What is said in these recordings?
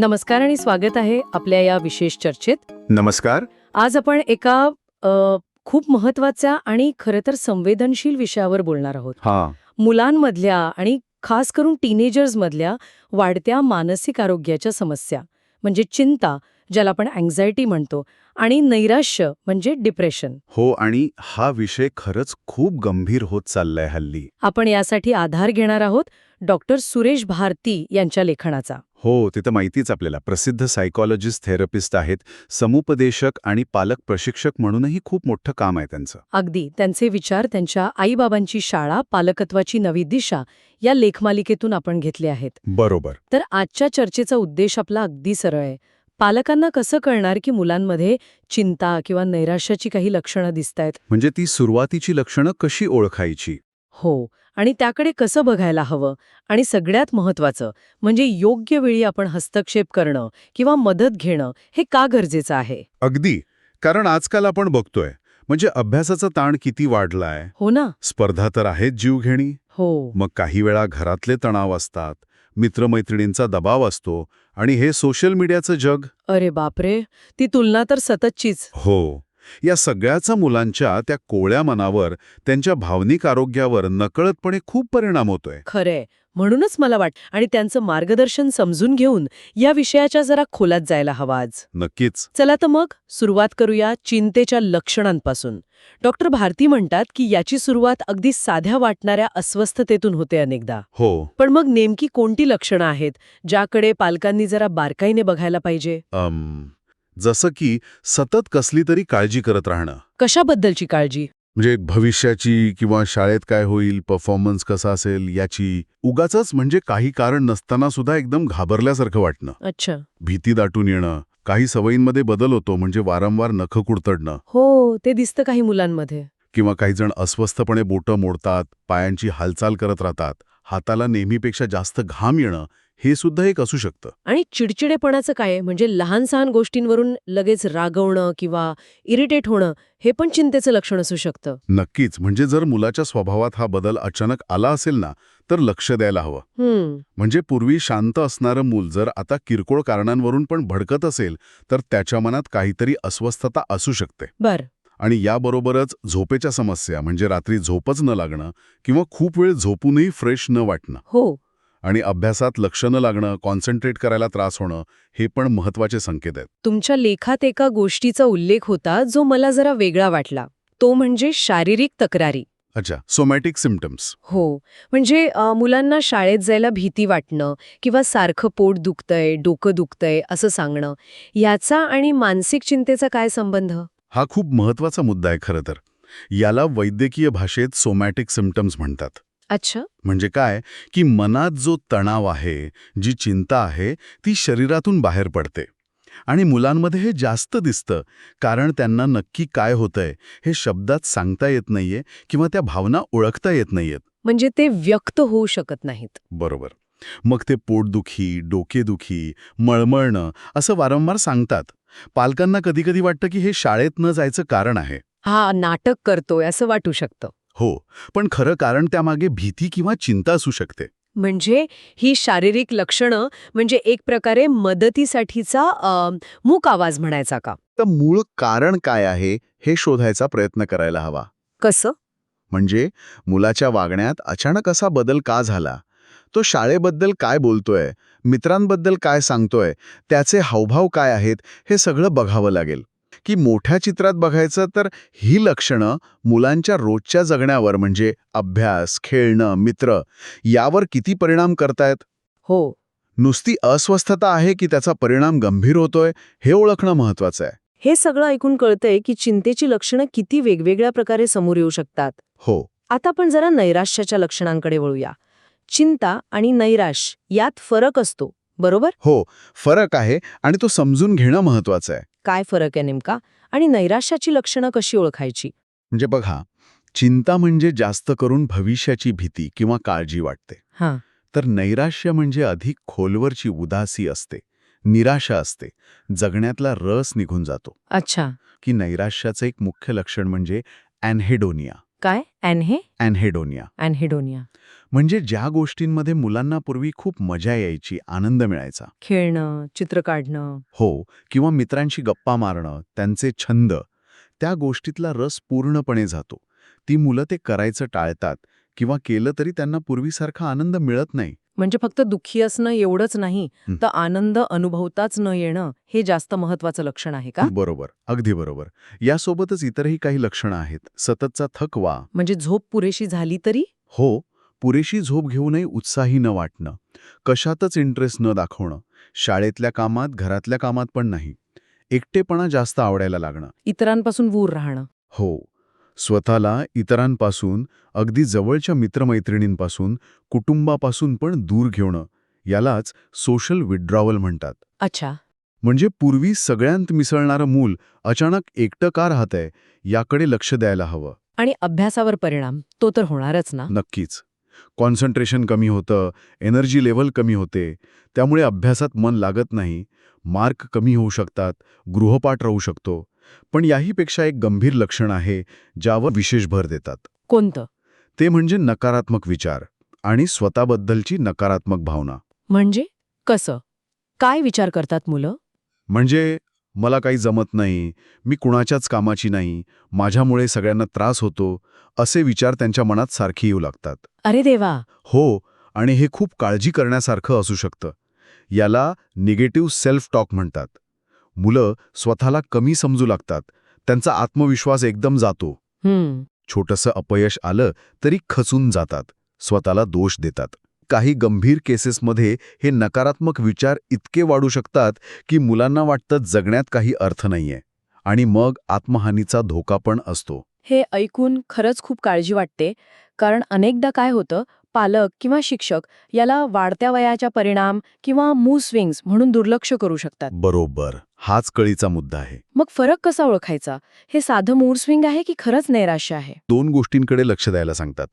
नमस्कार आणि स्वागत आहे आपल्या या विशेष चर्चेत. नमस्कार. आज आपण एका अ, खूप महत्त्वाच्या आणि खरं तर संवेदनशील विषयावर बोलणार आहोत. हा. मुलांमधल्या आणि खास करून टीनेजर्समधल्या वाढत्या मानसिक आरोग्याच्या समस्या म्हणजे चिंता ज्याला आपण अँझायटी म्हणतो आणि नैराश्य म्हणजे डिप्रेशन हो आणि हा विषय खरंच खूप गंभीर होत चाललाय हल्ली. आपण यासाठी आधार घेणार आहोत. डॉक्टर सुरेश भारती यांच्या लेखनाचा. हो ते तर माहितीच आपल्याला. प्रसिद्ध सायकॉलॉजिस्ट थेरपिस्ट आहेत समुपदेशक आणि पालक प्रशिक्षक म्हणूनही खूप मोठं काम आहे त्यांचं. अगदी. त्यांचे विचार त्यांच्या आईबाबांची शाळा पालकत्वाची नवी दिशा या लेखमालिकेतून आपण घेतले आहेत. बरोबर. तर आजच्या चर्चेचा उद्देश आपला अगदी सरळ आहे. पालकांना कसं कळणार की मुलांमध्ये चिंता किंवा नैराश्याची काही लक्षणं दिसतायत? म्हणजे ती सुरुवातीची लक्षणं कशी ओळखायची? हो आणि त्याकडे कसं बघायला हवं? आणि सगळ्यात महत्वाचं म्हणजे योग्य वेळी आपण हस्तक्षेप करणं किंवा मदत घेणं हे का गरजेचं आहे? अगदी. कारण आजकाल आपण बघतोय म्हणजे अभ्यासाचा ताण किती वाढलाय. हो ना. स्पर्धा तर आहेच जीवघेणी. हो. मग काही वेळा घरातले तणाव असतात मित्रमैत्रिणींचा दबाव असतो आणि हे सोशल मीडियाचं जग. अरे बापरे! ती तुलना तर सततचीच. हो. या सगळ्याचा मुलांच्या त्या कोळ्या मनावर त्यांच्या भावनिक आरोग्यावर नकळतपणे खूप परिणाम होतोय. खरंय. म्हणूनच मला वाट आणि त्यांचं मार्गदर्शन समजून घेऊन या विषयाच्या जरा खोलात जायला हवा आज. नक्कीच. चला तर मग सुरुवात करूया चिंतेच्या लक्षणांपासून. डॉक्टर भारती म्हणतात की याची सुरुवात अगदी साध्या वाटणाऱ्या अस्वस्थतेतून होते अनेकदा. हो. पण मग नेमकी कोणती लक्षणं आहेत ज्याकडे पालकांनी जरा बारकाईने बघायला पाहिजे? अम, जसं की सतत कसली तरी काळजी करत राहणं. कशाबद्दलची काळजी? म्हणजे भविष्याची किंवा शाळेत काय होईल परफॉर्मन्स कसा असेल याची उगाचच म्हणजे काही कारण नसताना सुद्धा एकदम घाबरल्यासारखं वाटणं. अच्छा. भीती दाटून येणं काही सवयींमध्ये बदल होतो म्हणजे वारंवार नखं कुडतडणं. हो ते दिसतं काही मुलांमध्ये. किंवा काही जण अस्वस्थपणे बोटं मोडतात पायांची हालचाल करत राहतात हाताला नेहमीपेक्षा जास्त घाम येणं हे सुद्धा एक असू शकतं. आणि चिडचिडेपणाचं काय? म्हणजे लहान सहान गोष्टींवरून लगेच रागवणं किंवा इरिटेट होणं हे पण चिंतेचं लक्षण असू शकतं. नक्कीच. म्हणजे जर मुलाच्या स्वभावात हा बदल अचानक आला असेल ना तर लक्ष द्यायला हवं. म्हणजे पूर्वी शांत असणारं मूल जर आता किरकोळ कारणांवरून पण भडकत असेल तर त्याच्या मनात काहीतरी अस्वस्थता असू शकते. बर. आणि याबरोबरच झोपेच्या समस्या म्हणजे रात्री झोपच न लागणं किंवा खूप वेळ झोपूनही फ्रेश न वाटणं. हो. आणि अभ्यासात लक्ष न लागणं कॉन्सन्ट्रेट करायला त्रास होणं हे पण महत्त्वाचे संकेत आहेत. तुमच्या लेखात एका गोष्टीचा उल्लेख होता जो मला जरा वेगळा वाटला. तो म्हणजे शारीरिक तक्रारी. अच्छा सोमॅटिक सिम्टम्स हो. म्हणजे मुलांना शाळेत जायला भीती वाटणं किंवा सारखं पोट दुखतंय डोकं दुखतंय असं सांगणं. याचा आणि मानसिक चिंतेचा काय संबंध? हा खूप महत्त्वाचा मुद्दा आहे खरं तर. याला वैद्यकीय भाषेत सोमॅटिक सिम्टम्स म्हणतात. अच्छा. म्हणजे काय? की मनात जो तणाव आहे जी चिंता आहे ती शरीरातून बाहेर पडते. आणि मुलांमध्ये हे जास्त दिसतं कारण त्यांना नक्की काय होतंय हे शब्दात सांगता येत नाहीये किंवा त्या भावना ओळखता येत नाहीयेत. म्हणजे ते व्यक्त होऊ शकत नाहीत. बरोबर. मग ते पोटदुखी डोकेदुखी मळमळणं असं वारंवार सांगतात. पालकांना कधीकधी वाटतं की हे शाळेत न जायचं कारण आहे. हा नाटक करतोय असं वाटू शकतं. हो पण खरं कारण त्यामागे भीती किंवा चिंता असू शकते. म्हणजे ही शारीरिक लक्षणं म्हणजे एक प्रकारे मदतीसाठीचा मूक आवाज म्हणायचा का? तर मूळ कारण काय आहे हे शोधायचा प्रयत्न करायला हवा. कसं? म्हणजे मुलाच्या वागण्यात अचानक असा बदल का झाला? तो शाळेबद्दल काय बोलतोय? मित्रांबद्दल काय सांगतोय? त्याचे हावभाव काय आहेत? हे सगळं बघावं लागेल. की मोठ्या चित्रात बघायचं तर ही लक्षणं मुलांच्या रोजच्या जगण्यावर म्हणजे अभ्यास खेळणं मित्र यावर किती परिणाम करतायत? हो. नुसती अस्वस्थता आहे की त्याचा परिणाम गंभीर होतोय हे ओळखणं महत्वाचं आहे. हे सगळं ऐकून कळतंय की चिंतेची लक्षणं किती वेगवेगळ्या प्रकारे समोर येऊ शकतात. हो. आता आपण जरा नैराश्याच्या लक्षणांकडे वळूया. चिंता आणि नैराश यात फरक असतो बरोबर? हो फरक आहे आणि तो समजून घेणं महत्वाचं आहे. काय फरक आहे नेमका आणि नैराश्याची लक्षणं कशी ओळखायची? म्हणजे बघा चिंता म्हणजे जास्त करून भविष्याची भीती किंवा काळजी वाटते. हां. तर नैराश्य म्हणजे अधिक खोलवरची उदासी असते निराशा असते जगण्यातला रस निघून जातो. अच्छा. की नैराश्याचं एक मुख्य लक्षण म्हणजे ॲनहेडोनिया काय? ॲन्हे अॅनहेडोनिया ॲन्हेडोनिया म्हणजे ज्या गोष्टींमध्ये मुलांना पूर्वी खूप मजा यायची आनंद मिळायचा. खेळणं चित्र काढणं. हो किंवा मित्रांशी गप्पा मारणं त्यांचे छंद त्या गोष्टीतला रस पूर्णपणे जातो. ती मुलं ते करायचं टाळतात किंवा केलं तरी त्यांना पूर्वीसारखा आनंद मिळत नाही. म्हणजे फक्त दुःखी असणं एवढंच नाही. तर आनंद अनुभवताच न येणं हे जास्त महत्वाचं लक्षण आहे का? बरोबर अगदी बरोबर. यासोबतच इतरही काही लक्षणं आहेत. सततचा थकवा म्हणजे झोप पुरेशी झाली तरी? हो पुरेशी झोप घेऊनही उत्साही न वाटणं. कशातच इंटरेस्ट न दाखवणं. शाळेतल्या कामात घरातल्या कामात पण नाही. एकटेपणा जास्त आवडायला लागणं. इतरांपासून दूर राहणं. हो. स्वतःला इतरांपासून अगदी जवळच्या मित्रमैत्रिणींपासून कुटुंबापासून पण दूर घेणं यालाच सोशल विड्रॉवल म्हणतात. अच्छा. म्हणजे पूर्वी सगळ्यांत मिसळणारं मूल अचानक एकटं का राहतंय याकडे लक्ष द्यायला हवं. आणि अभ्यासावर परिणाम तो तर होणारच ना? नक्कीच. कॉन्सन्ट्रेशन कमी होतं एनर्जी लेव्हल कमी होते त्यामुळे अभ्यासात मन लागत नाही मार्क कमी होऊ शकतात गृहपाठ राहू शकतो पण याहीपेक्षा एक गंभीर लक्षण आहे ज्यावर विशेष भर देतात. कोणतं? ते म्हणजे नकारात्मक विचार आणि स्वतःबद्दलची नकारात्मक भावना. म्हणजे? कसं? काय विचार करतात मुलं? म्हणजे मला काही जमत नाही मी कुणाच्याच कामाची नाही माझ्यामुळे सगळ्यांना त्रास होतो असे विचार त्यांच्या मनात सारखे येऊ लागतात. अरे देवा! हो आणि हे खूप काळजी करण्यासारखं असू शकतं. याला निगेटिव्ह सेल्फ टॉक म्हणतात. मुलं स्वतःला कमी समजू लागतात. त्यांचा आत्मविश्वास एकदम जातो. छोटंसं अपयश आलं तरी खचून जातात. स्वतःला दोष देतात. काही गंभीर केसेसमध्ये हे नकारात्मक विचार इतके वाढू शकतात की मुलांना वाटतं जगण्यात काही अर्थ नाहीये. आणि मग आत्महानीचा धोका पण असतो. हे ऐकून खरंच खूप काळजी वाटते. कारण अनेकदा काय होतं पालक किंवा शिक्षक याला वाढत्या वयाच्या परिणाम किंवा मूड स्विंग्स म्हणून दुर्लक्ष करू शकतात. बरोबर. हाच कळीचा मुद्दा आहे. मग फरक कसा ओळखायचा? हे साधं मूड स्विंग आहे की खरंच नैराश्य आहे? दोन गोष्टींकडे लक्ष द्यायला सांगतात.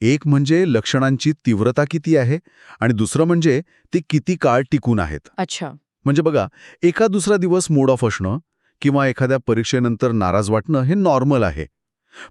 एक म्हणजे लक्षणांची तीव्रता किती आहे आणि दुसरं म्हणजे ते किती काळ टिकून आहेत. अच्छा. म्हणजे बघा एका दुसरा दिवस मूड ऑफ असणं किंवा एखाद्या परीक्षेनंतर नाराज वाटणं हे नॉर्मल आहे.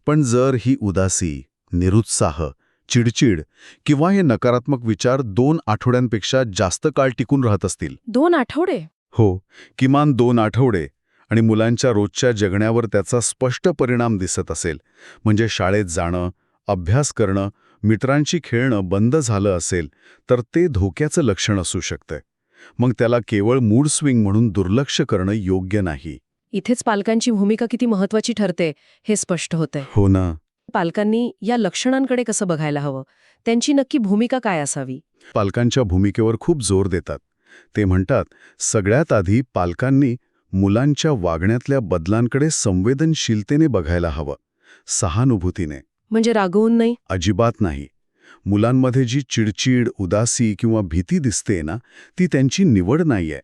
पण जर ही उदासी निरुत्साह चिडचिड किंवा हे नकारात्मक विचार दोन आठवड्यांपेक्षा जास्त काळ टिकून राहत असतील. दोन आठवडे? हो किमान दोन आठवडे आणि मुलांच्या रोजच्या जगण्यावर त्याचा स्पष्ट परिणाम दिसत असेल. म्हणजे शाळेत जाणं अभ्यास करणं मित्रांशी खेळणं बंद झालं असेल तर ते धोक्याचं लक्षण असू शकतं मग त्याला केवळ मूड स्विंग म्हणून दुर्लक्ष करणं योग्य नाही. इथेच पालकांची भूमिका किती महत्वाची ठरते हे स्पष्ट होतंय. हो ना. पालकांनी या लक्षणांकडे कसं बघायला हवं? त्यांची नक्की भूमिका काय असावी? पालकांच्या भूमिकेवर खूप जोर देतात. ते म्हणतात सगळ्यात आधी पालकांनी मुलांच्या वागण्यातल्या बदलांकडे संवेदनशीलतेने बघायला हवं सहानुभूतीने. म्हणजे रागवून नाही? अजिबात नाही. मुलांमध्ये जी चिडचिड उदासी किंवा भीती दिसते ना ती त्यांची निवड नाहीये.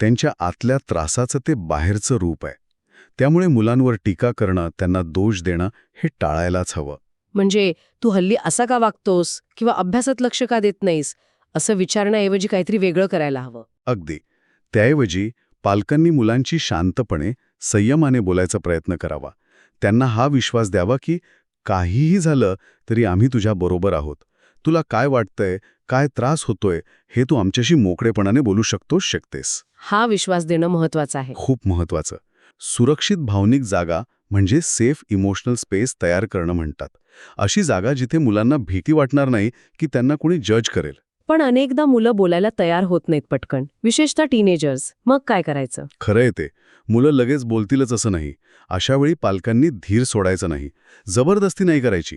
त्यांच्या आतल्या त्रासाचं ते बाहेरचं रूप आहे. त्यामुळे मुलांवर टीका करणं त्यांना दोष देणं हे टाळायलाच हवं. म्हणजे तू हल्ली असा का वागतोस किंवा अभ्यासात लक्ष का देत नाहीस असं विचारण्याऐवजी काहीतरी वेगळं करायला हवं. अगदी. त्याऐवजी पालकांनी मुलांची शांतपणे संयमाने बोलायचा प्रयत्न करावा. त्यांना हा विश्वास द्यावा की काहीही झालं तरी आम्ही तुझ्या बरोबर आहोत. तुला काय वाटतंय काय त्रास होतोय हे तू आमच्याशी मोकळेपणाने बोलू शकतोस शकतेस. हा विश्वास देणं महत्वाचं आहे. खूप महत्वाचं सुरक्षित भावनिक जागा म्हणजे सेफ इमोशनल स्पेस तयार करणं म्हणतात. अशी जागा जिथे मुलांना भीती वाटणार नाही की त्यांना कोणी जज करेल. पण अनेकदा मुलं बोलायला तयार होत नाहीत पटकन. विशेषतः टीनेजर्स मग काय करायचं? खरं आहे ते. मुलं लगेच बोलतीलच असं नाही. अशावेळी पालकांनी धीर सोडायचं नाही. जबरदस्ती नाही करायची.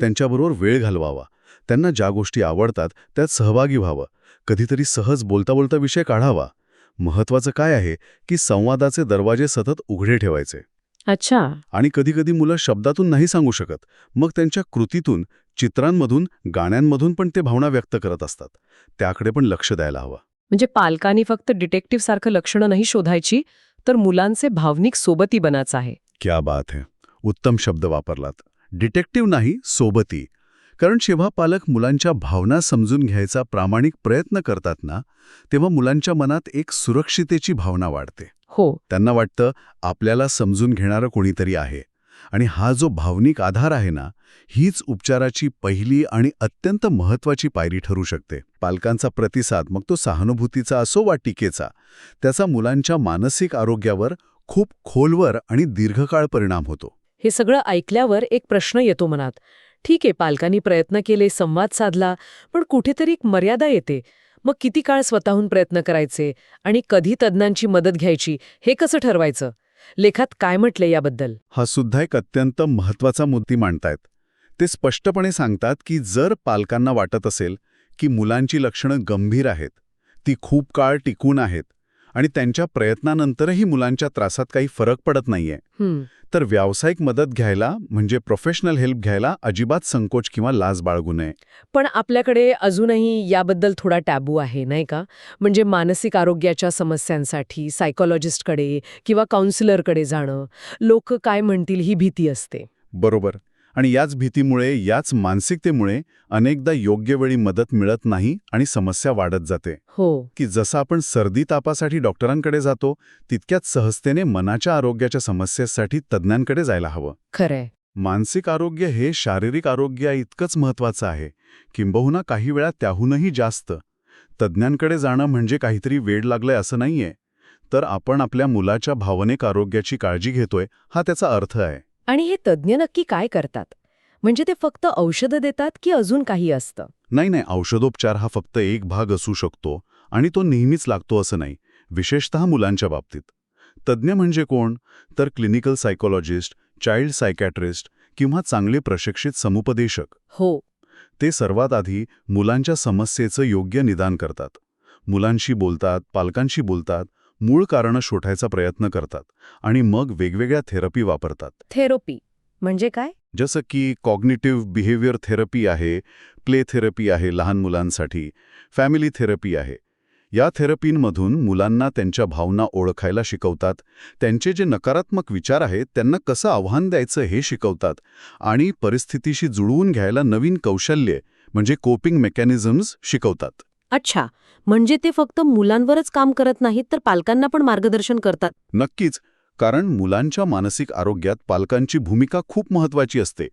त्यांच्याबरोबर वेळ घालवावा. त्यांना ज्या गोष्टी आवडतात त्यात सहभागी व्हावं. कधीतरी सहज बोलता बोलता विषय काढावा. महत्वाचं काय आहे की संवादाचे दरवाजे सतत उघडे ठेवायचे. अच्छा. आणि कधीकधी मुलं शब्दातून नाही सांगू शकत मग त्यांच्या कृतीतून चित्रांमधून गाण्यांमधून पण ते भावना व्यक्त करत असतात. त्याकडे पण लक्ष द्यायला हवं. म्हणजे पालकांनी फक्त डिटेक्टिव्ह सारखं लक्षणं नाही शोधायची तर मुलांचे भावनिक सोबती बनायचं आहे. क्या बात है. उत्तम शब्द वापरलात. डिटेक्टिव्ह नाही सोबती. कारण जेव्हा पालक मुलांच्या भावना समजून घ्यायचा प्रामाणिक प्रयत्न करतात ना तेव्हा मुलांच्या मनात एक सुरक्षितेची भावना वाढते. हो. त्यांना वाटतं आपल्याला समजून घेणारं कोणीतरी आहे. आणि हा जो भावनिक आधार आहे ना हीच उपचाराची पहिली आणि अत्यंत महत्वाची पायरी ठरू शकते. पालकांचा प्रतिसाद मग तो सहानुभूतीचा असो वा टीकेचा त्याचा मुलांच्या मानसिक आरोग्यावर खूप खोलवर आणि दीर्घकाळ परिणाम होतो. हे सगळं ऐकल्यावर एक प्रश्न येतो मनात. ठीक आहे पालकांनी प्रयत्न केले संवाद साधला पण कुठेतरी एक मर्यादा येते. मग किती काळ स्वतःहून प्रयत्न करायचे आणि कधी तज्ज्ञांची मदत घ्यायची हे कसं ठरवायचं? लेखात काय म्हटले याबद्दल? हा सुद्धा एक अत्यंत महत्त्वाचा मुद्दी मांडतायत. ते स्पष्टपणे सांगतात की जर पालकांना वाटत असेल की मुलांची लक्षणं गंभीर आहेत ती खूप काळ टिकून आहेत आणि त्यांच्या प्रयत्नानंतरही मुलांच्या त्रासात काही फरक पडत नाहीये तर व्यावसायिक मदत घ्यायला म्हणजे प्रोफेशनल हेल्प घ्यायला अजिबात संकोच किंवा लाज बाळगू नये. पण आपल्याकडे अजूनही याबद्दल थोडा टॅबू आहे नाही का? म्हणजे मानसिक आरोग्याच्या समस्यांसाठी सायकोलॉजिस्टकडे किंवा काउन्सिलरकडे जाणं लोक काय म्हणतील ही भीती असते. बरोबर. आणि याच भीतीमुळे याच मानसिकतेमुळे अनेकदा योग्य वेळी मदत मिळत नाही आणि समस्या वाढत जाते. हो. की जसं आपण सर्दी तापासाठी डॉक्टरांकडे जातो तितक्याच सहजतेने मनाच्या आरोग्याच्या समस्येसाठी तज्ज्ञांकडे जायला हवं. खरंय. मानसिक आरोग्य हे शारीरिक आरोग्या इतकंच महत्वाचं आहे. किंबहुना काही वेळा त्याहूनही जास्त. तज्ज्ञांकडे जाणं म्हणजे काहीतरी वेळ लागलंय असं नाहीये. तर आपण आपल्या मुलाच्या भावनिक आरोग्याची काळजी घेतोय हा त्याचा अर्थ आहे. आणि हे तज्ज्ञ नक्की काय करतात? म्हणजे ते फक्त औषधं देतात की अजून काही असतं? नाही नाही औषधोपचार हा फक्त एक भाग असू शकतो आणि तो नेहमीच लागतो असं नाही विशेषतः मुलांच्या बाबतीत. तज्ज्ञ म्हणजे कोण? तर क्लिनिकल सायकोलॉजिस्ट चाइल्ड सायकॅट्रिस्ट किंवा चांगले प्रशिक्षित समुपदेशक. हो. ते सर्वात आधी मुलांच्या समस्येचं योग्य निदान करतात. मुलांशी बोलतात पालकांशी बोलतात मूळ कारणं शोधायचा प्रयत्न करतात आणि मग वेगवेगळ्या थेरपी वापरतात. थेरपी म्हणजे काय? जसं की कॉग्निटिव्ह बिहेवियर थेरपी आहे प्ले थेरपी आहे लहान मुलांसाठी फॅमिली थेरपी आहे. या थेरपींमधून मुलांना त्यांच्या भावना ओळखायला शिकवतात त्यांचे जे नकारात्मक विचार आहेत त्यांना कसं आव्हान द्यायचं हे शिकवतात आणि परिस्थितीशी जुळवून घ्यायला नवीन कौशल्ये म्हणजे कोपिंग मेकॅनिझम्स शिकवतात. अच्छा म्हणजे ते फक्त मुलांवरच काम करत नाहीत तर पालकांना पण मार्गदर्शन करतात. नक्कीच कारण मुलांच्या मानसिक आरोग्यात पालकांची भूमिका खूप महत्वाची असते.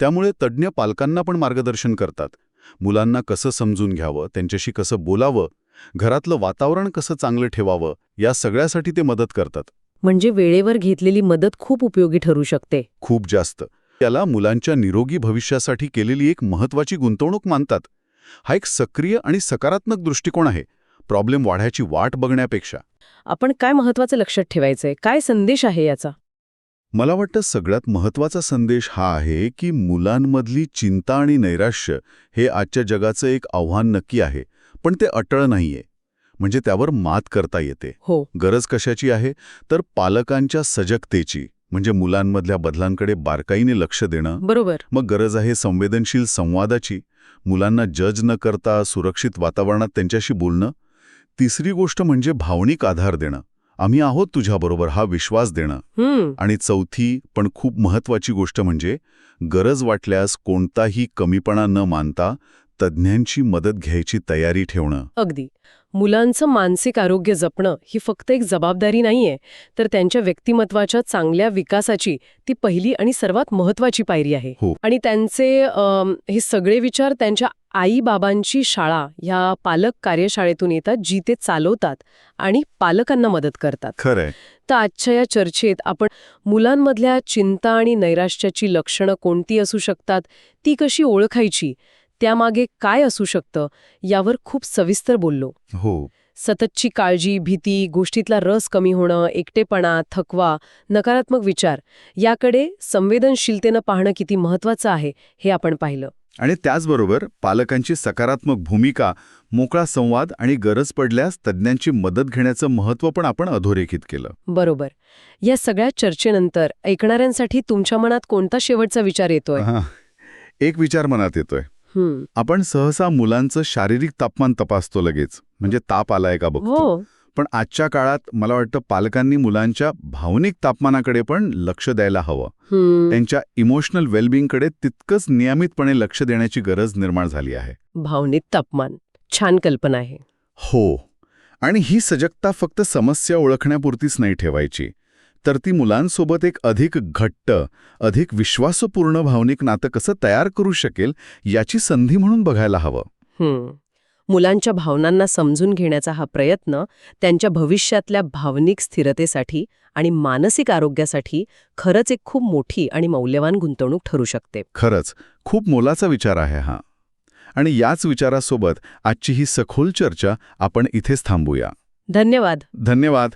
त्यामुळे तज्ज्ञ पालकांना पण मार्गदर्शन करतात. मुलांना कसं समजून घ्यावं त्यांच्याशी कसं बोलावं घरातलं वातावरण कसं चांगलं ठेवावं या सगळ्यासाठी ते मदत करतात. म्हणजे वेळेवर घेतलेली मदत खूप उपयोगी ठरू शकते. खूप जास्त. त्याला मुलांच्या निरोगी भविष्यासाठी केलेली एक महत्वाची गुंतवणूक मानतात. हा एक सक्रिय आणि सकारात्मक दृष्टिकोन आहे. प्रॉब्लेम वाढायची वाट बघण्यापेक्षा. आपण काय महत्वाचं लक्षात ठेवायचंय? काय संदेश आहे याचा? मला वाटतं सगळ्यात महत्त्वाचा संदेश हा आहे की मुलांमधली चिंता आणि नैराश्य हे आजच्या जगाचं एक आव्हान नक्की आहे पण ते अटळ नाहीये. म्हणजे त्यावर मात करता येते. हो. गरज कशाची आहे? तर पालकांच्या सजगतेची. म्हणजे मुलांमधल्या बदलांकडे बारकाईने लक्ष देणं. बरोबर. मग गरज आहे संवेदनशील संवादाची. मुलांना जज न करता सुरक्षित वातावरणात त्यांच्याशी बोलणं. तिसरी गोष्ट म्हणजे भावनिक आधार देणं. आम्ही आहोत तुझ्याबरोबर हा विश्वास देणं. आणि चौथी पण खूप महत्वाची गोष्ट म्हणजे गरज वाटल्यास कोणताही कमीपणा न मानता तज्ज्ञांची मदत घ्यायची तयारी ठेवणं. अगदी. मुलांचं मानसिक आरोग्य जपणं ही फक्त एक जबाबदारी नाहीये तर त्यांच्या व्यक्तिमत्वाच्या चांगल्या विकासाची ती पहिली आणि सर्वात महत्वाची पायरी आहे. हो. आणि त्यांचे हे सगळे विचार त्यांच्या आई बाबांची शाळा ह्या पालक कार्यशाळेतून येतात जी ते चालवतात आणि पालकांना मदत करतात. खरंय. तर आजच्या या चर्चेत आपण मुलांमधल्या चिंता आणि नैराश्याची लक्षणं कोणती असू शकतात ती कशी ओळखायची त्यामागे काय असू शकतं यावर खूप सविस्तर बोललो. हो. सततची काळजी भीती गोष्टीतला रस कमी होणं एकटेपणा थकवा नकारात्मक विचार याकडे संवेदनशीलतेनं पाहणं किती महत्वाचं आहे हे आपण पाहिलं. आणि त्याचबरोबर पालकांची सकारात्मक भूमिका मोकळा संवाद आणि गरज पडल्यास तज्ज्ञांची मदत घेण्याचं महत्त्व पण आपण अधोरेखित केलं. बरोबर. या सगळ्या चर्चेनंतर ऐकणाऱ्यांसाठी तुमच्या मनात कोणता शेवटचा विचार येतोय. एक विचार मनात येतोय. आपण सहसा मुलांचं शारीरिक तापमान तपासतो लगेच. म्हणजे ताप आलाय का बघतो. हो. पण आजच्या काळात मला वाटतं पालकांनी मुलांच्या भावनिक तापमानाकडे पण लक्ष द्यायला हवं. त्यांच्या इमोशनल वेलबिंगकडे तितकंच नियमितपणे लक्ष देण्याची गरज निर्माण झाली आहे. भावनिक तापमान. छान कल्पना आहे. हो. आणि ही सजगता फक्त समस्या ओळखण्यापुरतीच नाही ठेवायची. तर ती मुलांसोबत एक अधिक घट्ट अधिक विश्वासपूर्ण भावनिक नातं कसं तयार करू शकेल याची संधी म्हणून बघायला हवं. मुलांच्या भावनांना समजून घेण्याचा हा प्रयत्न त्यांच्या भविष्यातल्या भावनिक स्थिरतेसाठी आणि मानसिक आरोग्यासाठी खरंच एक खूप मोठी आणि मौल्यवान गुंतवणूक ठरू शकते. खरंच खूप मोलाचा विचार आहे हा. आणि याच विचारासोबत आजची ही सखोल चर्चा आपण इथेच थांबूया. धन्यवाद. धन्यवाद.